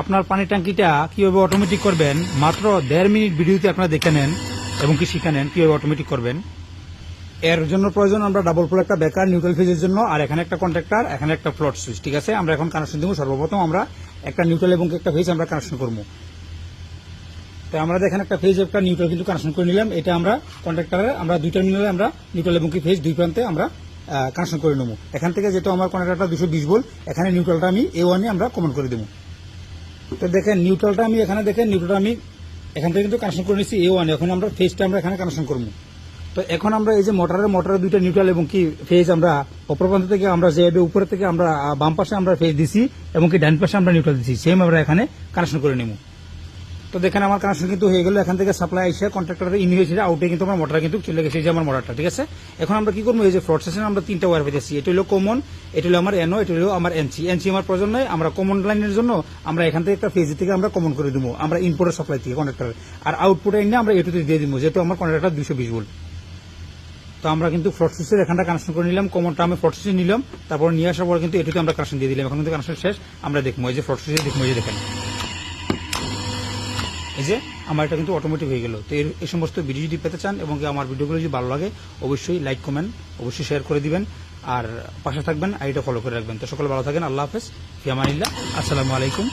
আপনার পানির ট্যাঙ্কিটা কীভাবে অটোমেটিক করবেন? মাত্র দেড় মিনিট ভিডিওতে আপনারা দেখে নেন এবং কি শিখে নেন, কীভাবে অটোমেটিক করবেন। এর জন্য প্রয়োজন আমরা ডাবল ফ্লো একটা বেকার নিউট্রাল ফেজের জন্য, আর এখানে একটা কন্ট্রাক্টর এখানে একটা ফ্লট সুইচ ঠিক আছে? আমরা এখন কানেকশন দেবো, সর্বপ্রথম আমরা একটা নিউট্রাল এবং একটা ফেজ আমরা কানেকশন করব। তো আমরা দেখেন একটা ফেজ একটা নিউট্রাল কিন্তু কানেকশন করে নিলাম। এটা আমরা কন্ট্রাক্টরে আমরা দুই টার্মিনালে আমরা নিউট্রাল এবং কি ফেজ দুই প্রান্তে আমরা কানেকশন করে নেব। এখান থেকে যেহেতু আমার কন্ট্রাক্টরটা দুশো বিশ বল এখানে নিউট্রালটা আমি এ ওয়ানে আমরা কমন করে দেবো। তো দেখেন নিউট্রালটা আমি এখানে দেখেন নিউট্রালটা আমি এখান থেকে কিন্তু কানেকশন করে নিচ্ছি এ ওয়ানে এখন আমরা ফেজটা আমরা এখানে কানেকশন করব। তো এখন আমরা এই যে মোটরের মোটরের দুইটা নিউট্রাল এবং কি ফেজ আমরা অপর প্রান্ত থেকে আমরা যে উপরে থেকে আমরা বাম পাশে আমরা ফেজ দিছি এবং কি ডান পাশে আমরা নিউট্রাল দিছি। সেম আমরা এখানে কানেকশন করে নেব। তো দেখেন আমার কানেকশন কিন্তু হয়ে গেল, এখান থেকে সাপ্লাই এসে কন্ট্রাক্টরের ইন হয়েছে আউটে কিন্তু আমার মোটর কিন্তু চলে গেছে যে আমার মোটরটা ঠিক আছে? এখন আমরা কি করব, এই যে ফ্রড সেশন আমরা তিনটা ওয়ার পেতেছি এটা হলো কমন এটা হলো আমার এনও এটা হলো আমার এনসি এনসি আমার প্রয়োজন নয়, আমরা কমন লাইনের জন্য আমরা এখান থেকে একটা ফেজ থেকে আমরা কমন করে দেবো, আমরা ইনপুটের সাপ্লাই থেকে কন্ট্রাক্টরের আর আউটপুটে এনে আমরা এটুতে দিয়ে দিব, যেহেতু আমার কন্ট্রাক্টর দুশো বিশ ভোল্ট তো আমরা কিন্তু ফ্রড সুইচের এখানটা কানেকশন করে নিলাম কমনটা আমি ফ্রড সুইচ নিলাম, তারপর নিয়ে আসার পর কিন্তু এটুতে আমরা কানেকশন দিয়ে দিলাম, এখন কিন্তু কানেকশন শেষ, আমরা দেখব, এই যে ফ্রড সুইচে দেখব যে দেখেন। এই যে, আমার এটা কিন্তু অটোমেটিক হয়ে গেল। তো এই সমস্ত ভিডিও যদি পেতে চান এবং আমার ভিডিওগুলো যদি ভালো লাগে, অবশ্যই লাইক কমেন্ট অবশ্যই শেয়ার করে দিবেন। আর পাশে থাকবেন আইডিটা ফলো করে রাখবেন। তো সকলে ভালো থাকেন, আল্লাহ হাফেজ ফিয়ামানিল্লাহ আসসালামু আলাইকুম।